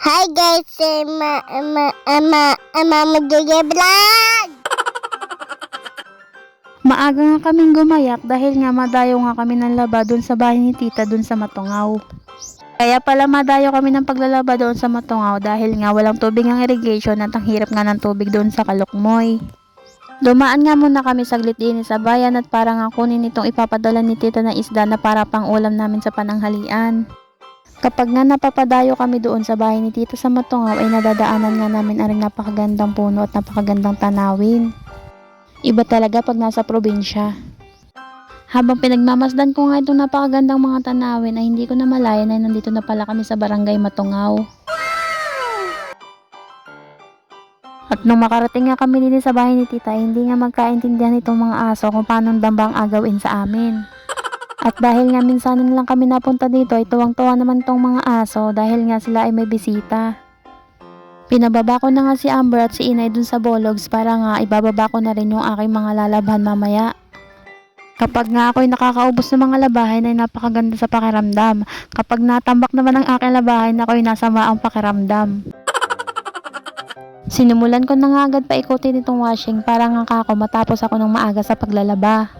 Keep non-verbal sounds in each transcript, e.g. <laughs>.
Hi guys, Emma, Emma, Emma, Emma Maduya Vlog! Maaga nga kaming gumayak dahil nga madayo nga kami ng laba doon sa bahay ni tita doon sa Matungaw. Kaya pala madayo kami ng paglalaba doon sa Matungaw dahil nga walang tubig ang irrigation at ang hirap nga ng tubig doon sa Kalukmoy. Dumaan nga muna kami saglit din sa bayan at para nga kunin itong ipapadala ni tita na isda na para pang ulam namin sa pananghalian. Kapag nga napapadayo kami doon sa bahay ni tita sa Matungaw ay nadadaanan nga namin ang napakagandang puno at napakagandang tanawin. Iba talaga pag nasa probinsya. Habang pinagmamasdan ko nga itong napakagandang mga tanawin ay hindi ko na malaya na nandito na pala kami sa barangay Matungaw. At nung makarating nga kami din sa bahay ni tita, hindi nga magkaintindihan itong mga aso kung paano dambang agawin sa amin. At dahil nga minsanan lang kami napunta dito ay tuwang-tuwa naman tong mga aso dahil nga sila ay may bisita. Pinababa ko na nga si Amber at si Inay dun sa Bologs para nga ibababa ko na rin yung aking mga lalabhan mamaya. Kapag nga ako'y nakakaubos ng mga labahin ay napakaganda sa pakiramdam. Kapag natambak naman ang aking labahin ako'y nasama ang pakiramdam. Sinimulan ko na nga agad paikutin itong washing para nga kako matapos ako ng maaga sa paglalaba.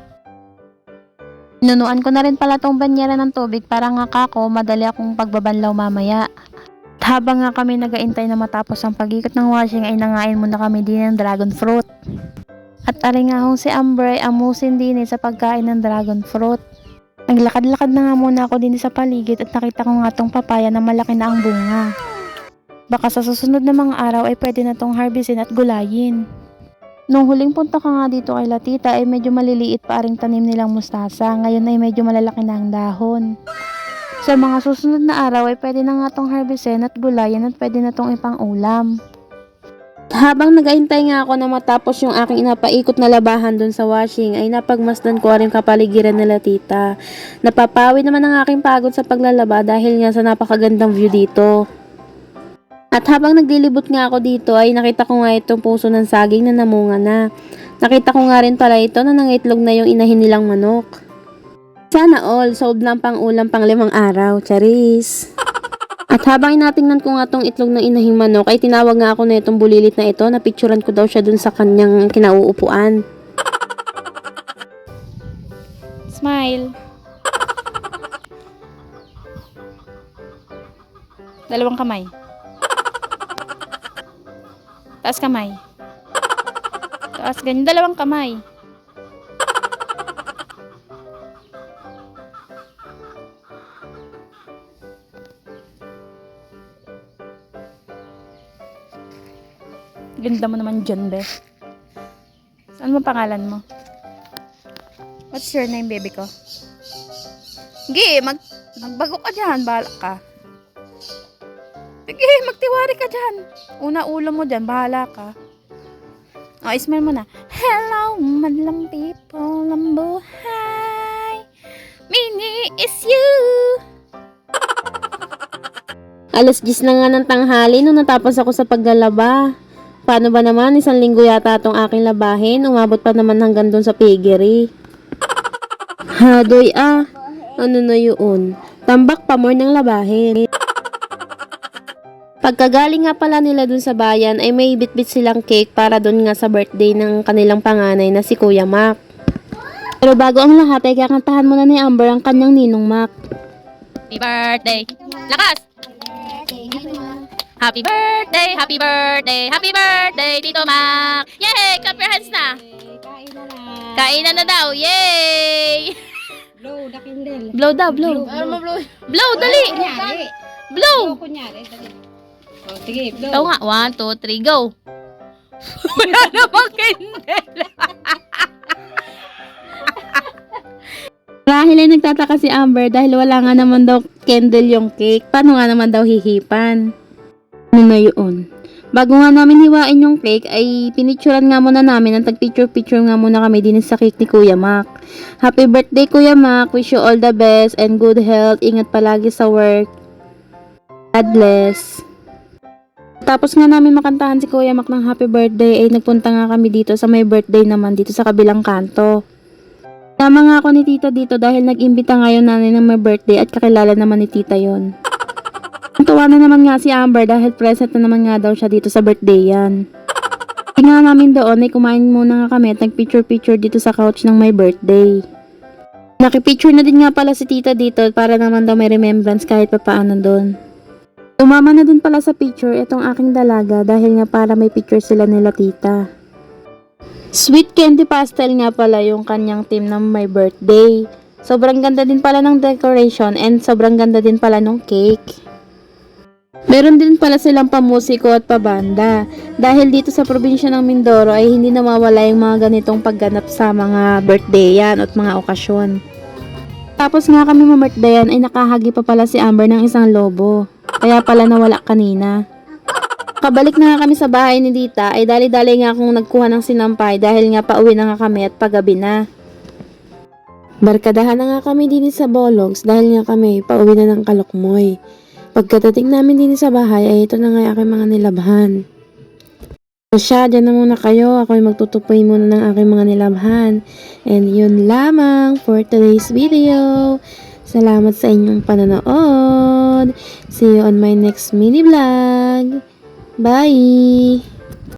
Nunuan ko na rin pala tong banyera ng tubig para nga kako madali akong pagbabanlaw mamaya. At habang nga kami nagaintay na matapos ang pagikot ng washing ay nangain muna kami din ng dragon fruit. At ari nga hong si Amber ay amusin din eh sa pagkain ng dragon fruit. Naglakad-lakad na nga muna ako din sa paligid at nakita ko nga tong papaya na malaki na ang bunga. Baka sa susunod na mga araw ay pwede na tong harvestin at gulayin. Nung huling punta ka nga dito kay Latita ay medyo maliliit pa ring tanim nilang mustasa. Ngayon ay medyo malalaki na ang dahon. Sa mga susunod na araw ay pwede na nga tong harvestin at gulayan at pwede na tong ipang ulam. Habang nagaintay nga ako na matapos yung aking inapaikot na labahan dun sa washing ay napagmasdan ko rin kapaligiran nila tita. Napapawi naman ang aking pagod sa paglalaba dahil nga sa napakagandang view dito. At habang naglilibot nga ako dito ay nakita ko nga itong puso ng saging na namunga na. Nakita ko nga rin pala ito na nangitlog na yung inahin nilang manok. Sana all, sold lang pang ulam pang limang araw, charis. At habang inatingnan ko nga tong itlog ng inahing manok ay tinawag nga ako na itong bulilit na ito na picturean ko daw siya dun sa kanyang kinauupuan. Smile. Dalawang kamay. Taas kamay. Taas ganyan. Dalawang kamay. Ganda mo naman dyan, be. Saan mo pangalan mo? What's your name, baby ko? Sige, mag, magbago ka dyan. Bahala ka. Sige, magtiwari ka dyan. Una ulo mo dyan. Bahala ka. Oh, smile mo na. Hello, madlang people ng buhay. Mini is you. <laughs> Alas 10 na nga ng tanghali nung natapos ako sa paglalaba. Paano ba naman, isang linggo yata itong aking labahin, umabot pa naman hanggang doon sa piggery. <laughs> Hadoy ah, ano na yun? Tambak pa more ng labahin. Pagkagaling nga pala nila dun sa bayan ay may bitbit silang cake para dun nga sa birthday ng kanilang panganay na si Kuya Mac. Pero bago ang lahat ay kakantahan muna ni Amber ang kanyang ninong Mac. Happy birthday! Lakas! Happy birthday! Happy birthday! Happy birthday, Tito Mac! Yay! Clap your hands na! Kain na lang. Kainan na daw! Yay! Blow the candle. Blow daw, blow. blow. Blow, dali! Kunyari. Blow! Blow kunyari. Dali. Oh, sige, blow. Ikaw nga. One, two, three, go! <laughs> Wala namang candle! Marahil <laughs> ay nagtataka si Amber dahil wala nga naman daw candle yung cake. Paano nga naman daw hihipan? Ano na yun? Bago nga namin hiwain yung cake ay pinicturean nga muna namin ang tag-picture-picture nga muna kami din sa cake ni Kuya Mac. Happy birthday Kuya Mac! Wish you all the best and good health. Ingat palagi sa work. God bless. Tapos nga namin makantahan si Kuya Mac ng happy birthday ay nagpunta nga kami dito sa may birthday naman dito sa kabilang kanto. Tama nga ako ni tita dito dahil nag-imbita ngayon nanay ng may birthday at kakilala naman ni tita yon. Tuwa na naman nga si Amber dahil present na naman nga daw siya dito sa birthday yan. Hindi nga namin doon ay kumain muna nga kami at nag-picture-picture dito sa couch ng my birthday. Nakipicture na din nga pala si tita dito para naman daw may remembrance kahit papaano doon. Tumama na din pala sa picture itong aking dalaga dahil nga para may picture sila nila tita. Sweet candy pastel nga pala yung kanyang team ng my birthday. Sobrang ganda din pala ng decoration and sobrang ganda din pala ng cake. Meron din pala silang pamusiko at pabanda. Dahil dito sa probinsya ng Mindoro ay hindi nawawala yung mga ganitong pagganap sa mga birthday yan at mga okasyon. Tapos nga kami mambirthdayan ay nakahagi pa pala si Amber ng isang lobo. Kaya pala nawala kanina. Kabalik na nga kami sa bahay ni Dita ay dali-dali nga akong nagkuha ng sinampay dahil nga pauwi na nga kami at paggabi na. Barkadahan na nga kami din sa Bologs dahil nga kami pauwi na ng Kalokmoy. Pagkatating namin din sa bahay ay ito na nga aking mga nilabhan. So siya, dyan na muna kayo. Ako ay magtutupoy muna ng aking mga nilabhan. And yun lamang for today's video. Salamat sa inyong panonood. See you on my next mini vlog. Bye!